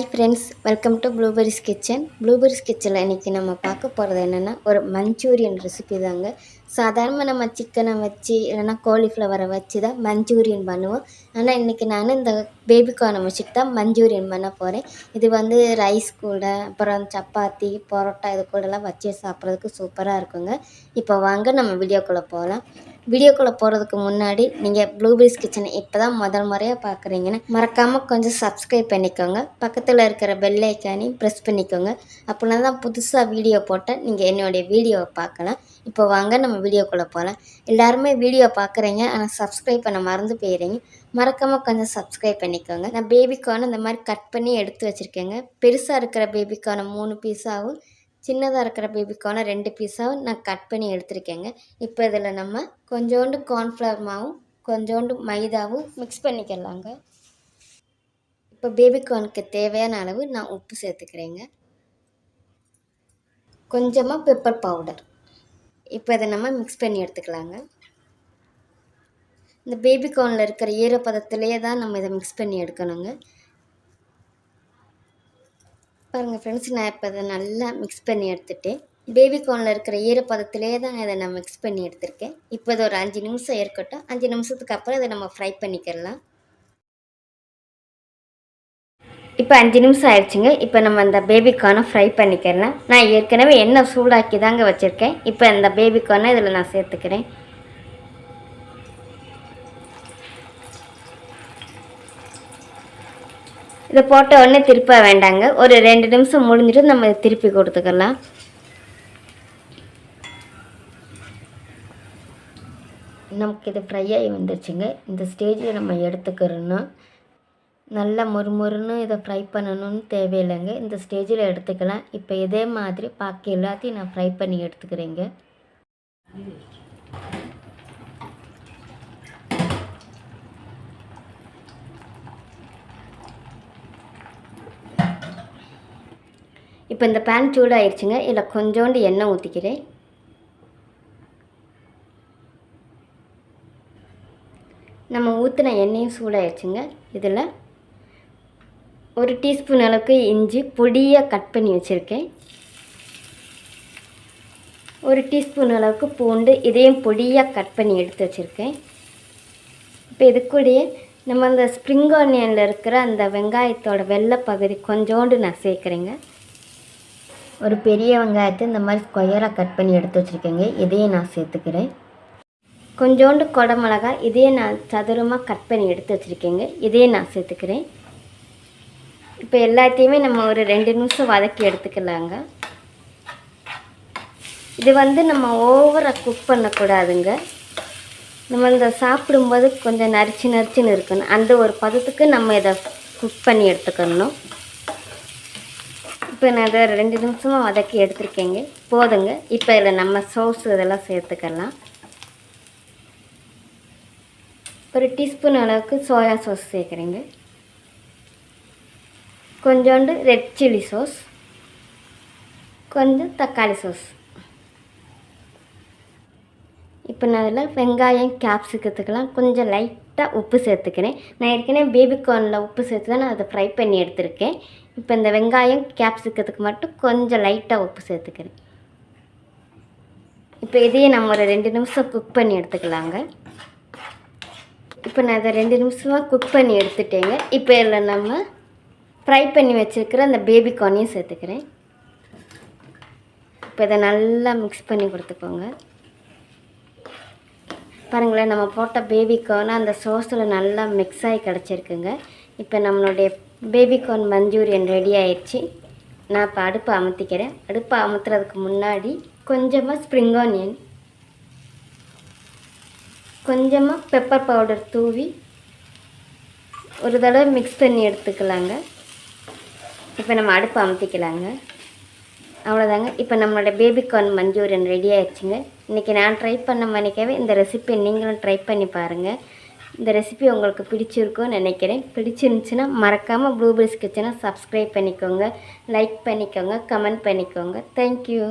Hi friends welcome to blueberries kitchen. Blueberries கிச்சனில் இன்றைக்கி நம்ம பார்க்க போகிறது என்னென்னா ஒரு மஞ்சூரியன் ரெசிபி தாங்க. சாதாரணமாக நம்ம சிக்கனை வச்சு இல்லைன்னா காலிஃப்ளவரை வச்சு தான் மஞ்சூரியன் பண்ணுவோம். ஆனால் இன்றைக்கி நான் இந்த பேபிகார்னை வச்சுட்டு தான் மஞ்சூரியன் பண்ண போகிறேன் இது வந்து ரைஸ் கூட அப்புறம் சப்பாத்தி பரோட்டா இது கூடலாம் வச்சு சாப்பிட்றதுக்கு சூப்பராக இருக்குங்க. இப்போ வாங்க நம்ம வீடியோக்குள்ளே போகலாம் வீடியோக்குள்ளே போகிறதுக்கு முன்னாடி நீங்கள் ப்ளூபெரிஸ் கிச்சனை இப்போ தான் முதல் முறையாக பார்க்குறீங்கன்னு மறக்காமல் கொஞ்சம் சப்ஸ்கிரைப் பண்ணிக்கோங்க. பக்கத்தில் இருக்கிற பெல் ஐக்கானையும் ப்ரெஸ் பண்ணிக்கோங்க. அப்படின்னா தான் புதுசாக வீடியோ போட்டால் நீங்கள் என்னுடைய வீடியோவை பார்க்கலாம். இப்போ வாங்க நம்ம வீடியோக்குள்ளே போகலாம் எல்லாருமே வீடியோ பார்க்குறீங்க ஆனால் சப்ஸ்கிரைப் பண்ண மறந்து போயிடுறீங்க. மறக்காமல் கொஞ்சம் சப்ஸ்கிரைப் பண்ணிக்கோங்க. நான் பேபிக்கான இந்த மாதிரி கட் பண்ணி எடுத்து வச்சுருக்கேங்க. பெருசாக இருக்கிற பேபிக்கான மூணு பீஸாகவும் சின்னதாக இருக்கிற பேபிக்கான ரெண்டு பீஸாகவும் நான் கட் பண்ணி எடுத்திருக்கேங்க. இப்போ இதில் நம்ம கொஞ்சோண்டு கார்ன்ஃப்ளவர் மாவும் கொஞ்சோண்டு மைதாவும் மிக்ஸ் பண்ணிக்கலாங்க. இப்போ பேபிகார்னுக்கு தேவையான அளவு நான் உப்பு சேர்த்துக்கிறேங்க. கொஞ்சமாக பெப்பர் பவுடர் இப்போ இதை நம்ம மிக்ஸ் பண்ணி எடுத்துக்கலாங்க. இந்த பேபி கார்னில் இருக்கிற ஈரப்பதத்திலே தான் நம்ம இதை மிக்ஸ் பண்ணி எடுக்கணுங்க. பாருங்கள் ஃப்ரெண்ட்ஸ் நான் இப்போ இதை நல்லா மிக்ஸ் பண்ணி எடுத்துட்டேன். பேபி கார்னில் இருக்கிற ஈரப்பதத்திலே தான் இதை நான் மிக்ஸ் பண்ணி எடுத்திருக்கேன். இப்போ இது ஒரு அஞ்சு நிமிஷம் இருக்கட்டும். அஞ்சு நிமிஷத்துக்கு அப்புறம் இதை நம்ம ஃப்ரை பண்ணிக்கிடலாம் இப்போ அஞ்சு நிமிஷம் ஆயிடுச்சுங்க. இப்போ நம்ம அந்த பேபிகார்னை ஃப்ரை பண்ணிக்கிறேன். நான் ஏற்கனவே எண்ணெய் சூடாக்கி தாங்க வச்சுருக்கேன். இப்போ அந்த பேபிகார்னை இதில் நான் சேர்த்துக்கிறேன். இதை போட்ட உடனே திருப்ப வேண்டாங்க. ஒரு ரெண்டு நிமிஷம் முடிஞ்சிட்டு நம்ம திருப்பி கொடுத்துக்கலாம். நமக்கு இது ஃப்ரை ஆகி வந்துருச்சுங்க. இந்த ஸ்டேஜில் நம்ம எடுத்துக்கிறோன்னா நல்லா மொறுமொறுன்னு இதை ஃப்ரை பண்ணணும்னு தேவையில்லைங்க. இந்த ஸ்டேஜில் எடுத்துக்கலாம். இப்போ இதே மாதிரி பாக்கி எல்லாத்தையும் நான் ஃப்ரை பண்ணி எடுத்துக்கிறேங்க. இப்போ இந்த பேன் சூடாகிடுச்சுங்க இதில் கொஞ்சோண்டு எண்ணெய் ஊற்றிக்கிறேன் நம்ம ஊற்றின எண்ணெயும் சூடாகிடுச்சுங்க இதில் ஒரு டீஸ்பூன் அளவுக்கு இஞ்சி பொடியாக கட் பண்ணி வச்சுருக்கேன். ஒரு டீஸ்பூன் அளவுக்கு பூண்டு இதையும் பொடியாக கட் பண்ணி எடுத்து வச்சுருக்கேன். இப்போ இது கூடயே நம்ம அந்த ஸ்ப்ரிங் ஆனியனில் இருக்கிற அந்த வெங்காயத்தோட வெள்ளை பகுதி கொஞ்சோண்டு நான் சேர்க்குறேங்க. ஒரு பெரிய வெங்காயத்தை இந்த மாதிரி ஸ்கொயராக கட் பண்ணி எடுத்து வச்சுருக்கேங்க. இதையும் நான் சேர்த்துக்கிறேன். கொஞ்சோண்டு கொடமிளகா இதையும் நான் சதுரமாக கட் பண்ணி எடுத்து வச்சுருக்கேங்க. இதையும் நான் சேர்த்துக்கிறேன். இப்போ எல்லாத்தையுமே நம்ம ஒரு ரெண்டு நிமிஷம் வதக்கி எடுத்துக்கலாங்க. இது வந்து நம்ம ஓவராக குக் பண்ணக்கூடாதுங்க. நம்ம இந்த சாப்பிடும்போது கொஞ்சம் நரிச்சு நரிச்சுன்னு இருக்கணும். அந்த ஒரு பதத்துக்கு நம்ம இதை குக் பண்ணி எடுத்துக்கணும். இப்போ நான் அதை ரெண்டு நிமிஷமாக வதக்கி எடுத்துருக்கேங்க. போதுங்க. இப்போ இதில் நம்ம சோஸ் இதெல்லாம் சேர்த்துக்கலாம். ஒரு டீஸ்பூன் அளவுக்கு சோயா சோஸ் சேர்க்குறேங்க. கொஞ்சோண்டு ரெட் சில்லி சாஸ் கொஞ்சம் தக்காளி சாஸ் இப்போ நான் அதில் வெங்காயம் கேப்சிக்கத்துக்கெல்லாம் கொஞ்சம் லைட்டாக உப்பு சேர்த்துக்கிறேன். நான் ஏற்கனவே பேபிகார்னில் உப்பு சேர்த்து தான் நான் அதை ஃப்ரை பண்ணி எடுத்திருக்கேன். இப்போ இந்த வெங்காயம் கேப்சிக்கத்துக்கு மட்டும் கொஞ்சம் லைட்டாக உப்பு சேர்த்துக்கிறேன். இப்போ இதையே நம்ம ஒரு ரெண்டு நிமிஷம் குக் பண்ணி எடுத்துக்கலாங்க. இப்போ நான் அதை ரெண்டு நிமிஷமாக குக் பண்ணி எடுத்துட்டேங்க. இப்போ இதில் நம்ம ஃப்ரை பண்ணி வச்சுருக்கிற அந்த பேபி கார்னையும் சேர்த்துக்கிறேன். இப்போ இதை நல்லா மிக்ஸ் பண்ணி கொடுத்துக்கோங்க. பாருங்களேன் நம்ம போட்ட பேபிக்கார்ன் அந்த சோஸில் நல்லா மிக்ஸ் ஆகி கிடச்சிருக்குங்க. இப்போ நம்மளுடைய பேபிகார்ன் மஞ்சூரியன் ரெடி ஆயிடுச்சு. நான் இப்போ அடுப்பை அமுத்திக்கிறேன். அடுப்பை அமுத்துறதுக்கு முன்னாடி கொஞ்சமாக ஸ்ப்ரிங் ஆனியன் கொஞ்சமாக பெப்பர் பவுடர் தூவி ஒரு தடவை மிக்ஸ் பண்ணி எடுத்துக்கலாங்க. இப்போ நம்ம அடுப்பு அமுத்திக்கலாங்க. அவ்வளோதாங்க இப்போ நம்மளோட பேபிகார்ன் மஞ்சூரியன் ரெடி ஆயிடுச்சுங்க. இன்றைக்கி நான் ட்ரை பண்ண மணிக்காவே இந்த ரெசிபி நீங்களும் ட்ரை பண்ணி பாருங்கள் இந்த ரெசிபி உங்களுக்கு பிடிச்சிருக்கும்னு நினைக்கிறேன். பிடிச்சிருந்துச்சுன்னா மறக்காமல் ப்ளூபெரிஸ் கிச்சனை சப்ஸ்கிரைப் பண்ணிக்கோங்க. லைக் பண்ணிக்கோங்க. கமெண்ட் பண்ணிக்கோங்க. தேங்க்யூ